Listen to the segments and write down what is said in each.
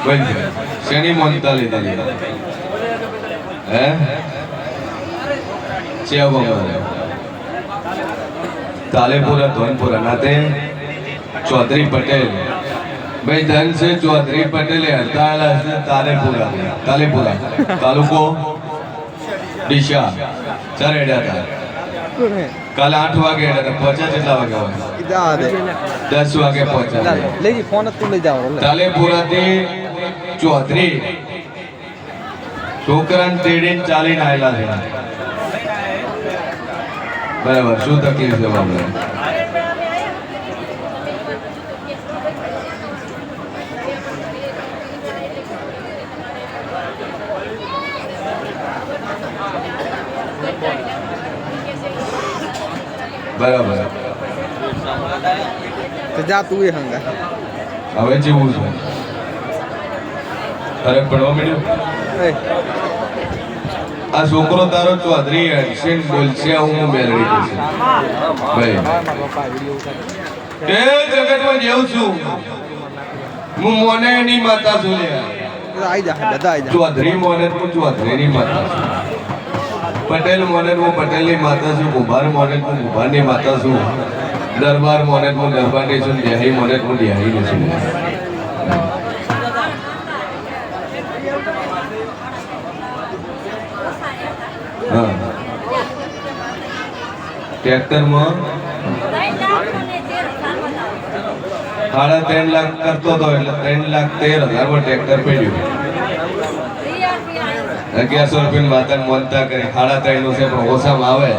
બંધ શેની મોનતા લીધેલી હે ચેવો તાલેપુરા ધોનપુરા નાતે ચૌધરી પટેલ ભાઈ ધન છે ચૌધરી પટેલે હડતાળ હશે તાલેપુરા તાલેપુરા તાલુકો ડીશા ચાર હેડ્યા હતા કાલે આઠ વાગે હેડ્યા હતા પહોંચ્યા કેટલા વાગે હોય દસ વાગે પહોંચ્યા લઈ ફોન જ તું લઈ જાવ તાલેપુરા તાલેપુરાથી ચૌધરી છોકરાને તેડીને ચાલીને આવેલા છે. બરાબર શું તકલીફ છે બાબા બરાબર. તો જા તું એ હંગા હવે જેવું છે. અરે ભણવા મળ્યું આ છોકરો તારો ચૌધરી ને બોલશે હું દેશે ભાઈ. એ જગતમાં જેવું છું. હું મોને એની માતા છું ચૌધરી મોને હું ચૌધરીની માતા છું. પટેલ મોને હું પટેલની માતા છું કુંભાર મોને હું કુંભારની માતા છું. દરબાર મોને હું દરબારની છું દેહાઈ મોને હું દેહાઈની છું. હા. ટ્રેક્ટરમાં સાડા ત્રણ લાખ કરતો હતો એટલે ત્રણ લાખ તેર હજારમાં ટ્રેક્ટર પડ્યું. અગિયારસો રૂપિયા માતા મોનતા કરી. સાડા ત્રણનું છે પણ ઓછામાં આવે.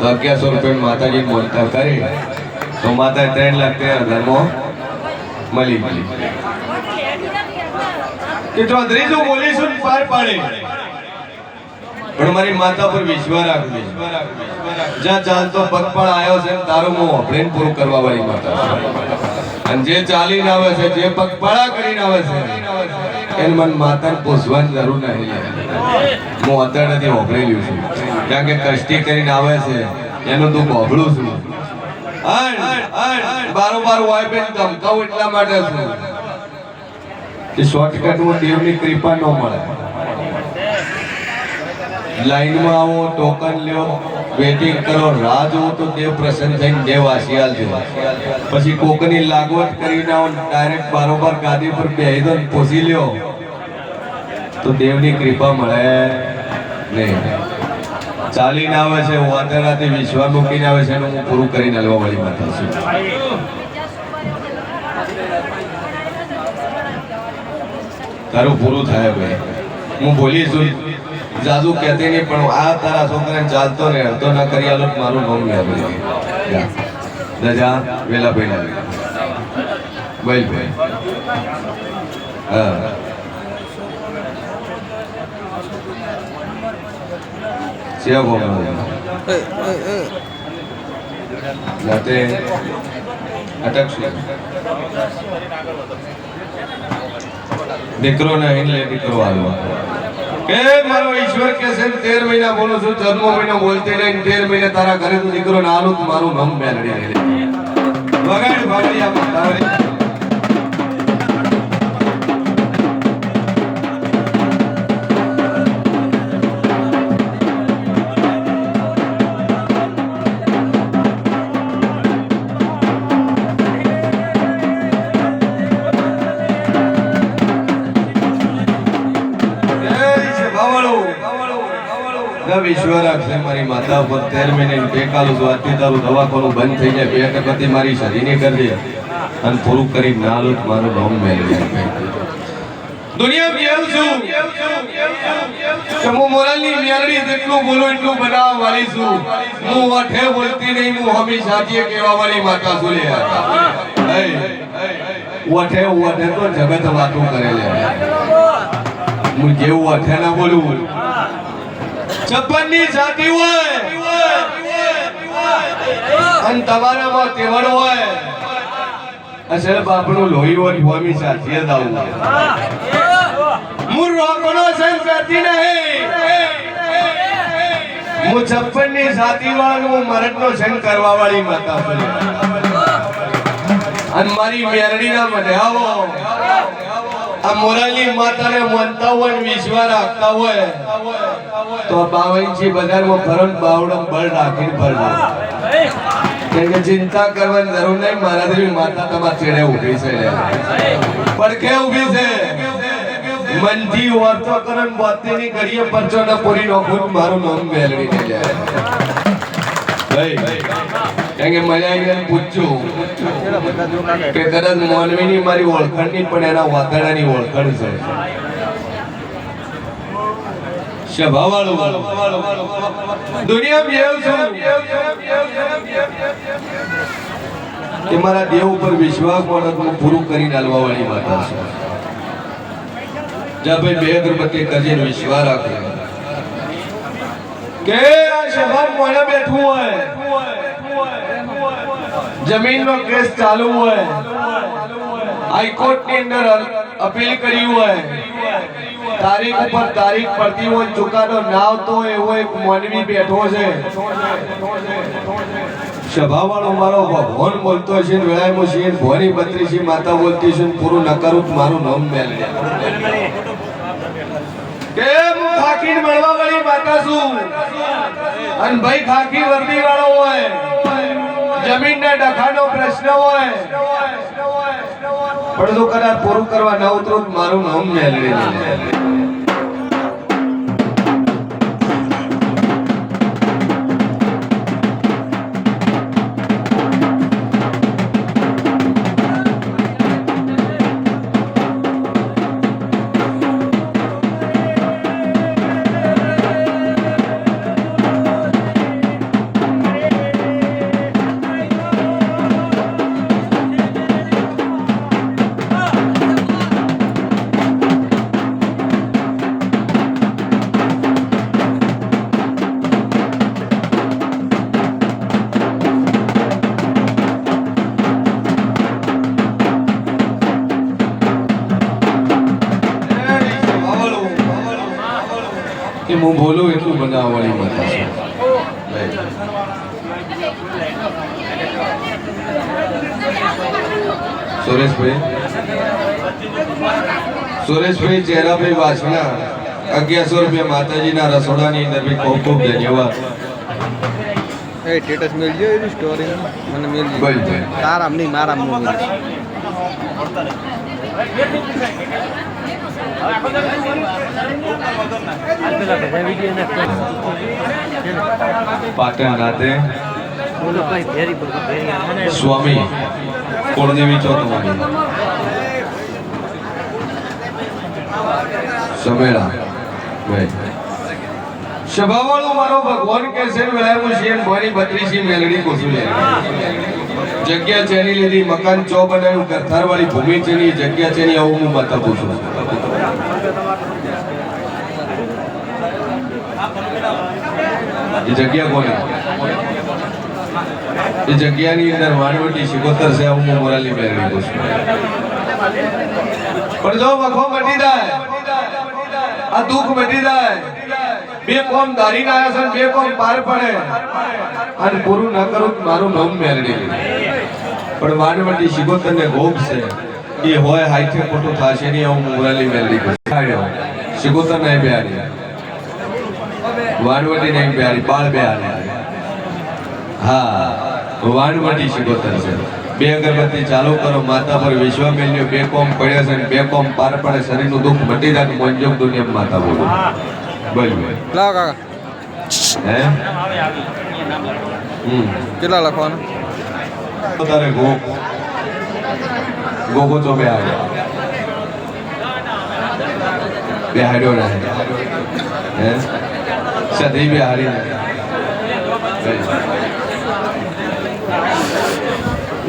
તો અગિયારસો રૂપિયા માતાજી મોનતા કરી. તો માતા ત્રણ લાખ તેર હજારમાં મળી મળી કે ત્રીજું જો બોલીશું પાર પાડે. પણ મારી માતા પર વિશ્વાસ રાખજે. જ્યાં ચાલતો પગ પણ આવ્યો છે, તારો મોં હું ઓપરેન પૂરું કરવા વાળી માતા અને જે ચાલીને આવે છે, જે પગપાળા કરીને આવે છે, એને મન માતાને પૂછવાની જરૂર નહીં હું અત્યારે નથી ઓપરેલું છું. કારણ કે કષ્ટી કરીને આવે છે, એનું દુઃખ ઓભળું છું. બારોબાર બેન ધમકાવું એટલા માટે છું. કે શોર્ટકટમાં દેવની કૃપા ન મળે. લાઈનમાં આવો, ટોકન લ્યો વેટિંગ કરો, રાહ જોવો તો દેવ પ્રસન્ન થઈને દેવ આશિયાલ જુઓ પછી કોકની લાગવત કરીને આવો ડાયરેક્ટ બારોબાર ગાદી પર બેહી દો પોસી લ્યો. તો દેવની કૃપા મળે નહીં. ચાલીને આવે છે વાંદરાથી વિશ્વા મૂકીને આવે છે હું પૂરું કરીને હલવા વાળી માતા છું. તારું પૂરું થાય ભાઈ હું બોલી છું જાદુ કહેતી નહીં, પણ આ તારા છોકરાને ચાલતો ને હતો ના કરી આલો મારું નામ લે જા. વેલા પહેલા ભાઈ ભાઈ. હા. સેવા નાતે અટકશું દીકરો નહીં લે દીકરો હાલવા કે મારો ઈશ્વર કે છે તેર મહિના બોલું છું ચૌદમો મહિનો બોલતી રહીને તેર મહિને તારા ઘરે તું દીકરો નાનું મારું નામ રહી વગાડ ભાવડિયા મારી દવાખાનું બંધ થઈ જાય પેટ પતિ મારી કરી દે. કરી ના લો મેલડી જેટલું બોલું એટલું બનાવવા વાળી છું. હું વઠે બોલતી નહીં, હું હંમેશા સાચી કહેવા વાળી માતા છું લે વઠે તો જગત વાતો કરે લે. હું જેવું વઠે ના બોલું. છપ્પનની જાતિ હોય. અને તમારામાં તેવડ હોય. અસલ બાપનું લોહી હોય, ભૂમિ સાથે જ આવું હું રોકડો સંગ કરતી નહીં. હું છપ્પનની જાતિ વાળો હું મરદ નો સંગ કરવા વાળી માતા અને મારી મેરડી ના મને આવો. આ મોરાલી માતાને માનતા હોય વિશ્વા રાખતા હોય. તો બાવનજી બજારમાં ભરણ બાવડમ બળ રાખીને બળ રાખે કે ચિંતા કરવાની જરૂર નહીં મારા દેવી માતા તમારા ચેડે ઊભી છે પડખે ઊભી છે? મનથી વર્તો કરન બોતેની ઘડીએ પરચોડા પૂરી નોખું મારું નામ મેળવી ને જાય ભાઈ. કેમ કે મજા આવીને પૂછ્યું કે કદાચ મોનવીની મારી ઓળખાણ નહીં પણ એના વાતાડાની ઓળખાણ છે. કે મારા દેવ ઉપર વિશ્વાસ પણ પૂરું કરી ડાલવા વાળી છે. જા ભાઈ, બે અગરબત્તી કરીને વિશ્વાસ રાખો. કે આ સભા બેઠું જમીનનો કેસ ચાલુ હોય. હાઈકોર્ટની અંદર અપીલ કરી હોય. તારીખ ઉપર તારીખ પડતી હોય, ચુકાદો ના આવતો એવો એક માનવી બેઠો છે. સભાવાળો મારો ભગવાન બોલતો છે વેળામાં છે ભોની બત્રી છે માતા બોલતી છે પૂરું નકારું કરું મારું નામ મેલે કેમ હું મળવા વાળી માતા છું. અને ભાઈ ખાકી વર્દી વાળો હોય. જમીનના ડખાનો પ્રશ્ન હોય. પણ તો કદાચ પૂરું કરવા ના ઉતરો મારું નામ મેળવી હું બોલું એટલું બનાવવાની માતા છે. સુરેશભાઈ. સુરેશભાઈ ચહેરાભાઈ વાસણા અગિયારસો રૂપિયા માતાજીના રસોડાની અંદર બી ખૂબ ખૂબ ધન્યવાદ. એ સ્ટેટસ મેળજો એની સ્ટોરી મને મેળજો તારામ નહીં મારામ પાટણ રાતે સ્વામી કુળદેવી ચોથવાની સમેળા સભાવાળો મારો ભગવાન કે છે વેલાયમો શિયન ભવાની બત્રીસી મેલડી કોસુલે જગ્યા ચેની લીધી મકાન ચો બનાવ્યું ગરથાર વાળી જગ્યા ચેની આવું હું બતાવું પૂછું જગ્યા કોની? એ જગ્યાની અંદર વાણવટી શિકોતર છે, હું મોરાલી દઉં છું પણ જો વખો મટી જાય, આ દુઃખ મટી જાય. બે કોમ ધારીને આવ્યા છે બે કોમ પાર પડે. અને પૂરું ના કરું મારું નામ મેળવી પણ વાણવટી શિકોતર ને ભોગ છે. એ હોય હાઈથે ખોટું થશે નહીં હું મોરાલી મેળવી શિકોતર નહીં બેહારી વાણવટી નહીં બેહારી બાળ બેહારી હા વાણવટી શિકોતર છે. બે અગરબત્તી ચાલુ કરો માતા પર વિશ્વ મેલ્યો બે કોમ પડ્યા છે બે કોમ પાર પડે શરીરનું દુઃખ મટી જાય મોંજોગ દુનિયા માતા બોલો. બોલ. લાવ કાકા. હે? કેટલા લખવાના? તારે ગો ગોગો તો બે આવ્યા બે હાડ્યો રહે. હે? સધી બી હારી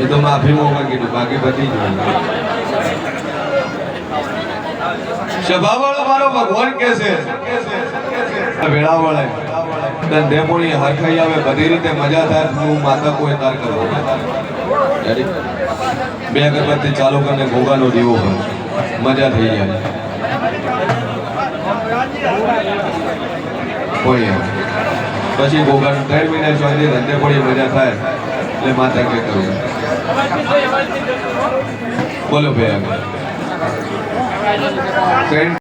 એ તો માફી મોકા કીધું, બાકી બધી જ સ્વભાવવાળો મારો ભગવાન કે છે? વેળા વળે ધંધે આવે, બધી રીતે મજા થાય માતા કોઈ તાર કરો બે અગરબત્તી ચાલુ કરીને ભોગાનો દીવો મજા થઈ જાય. એમ. પછી ગોગાનો ત્રણ મહિને સુધી ધંધે પડી મજા થાય. એટલે માતા કે કરું. બોલો ભાઈ આગળ.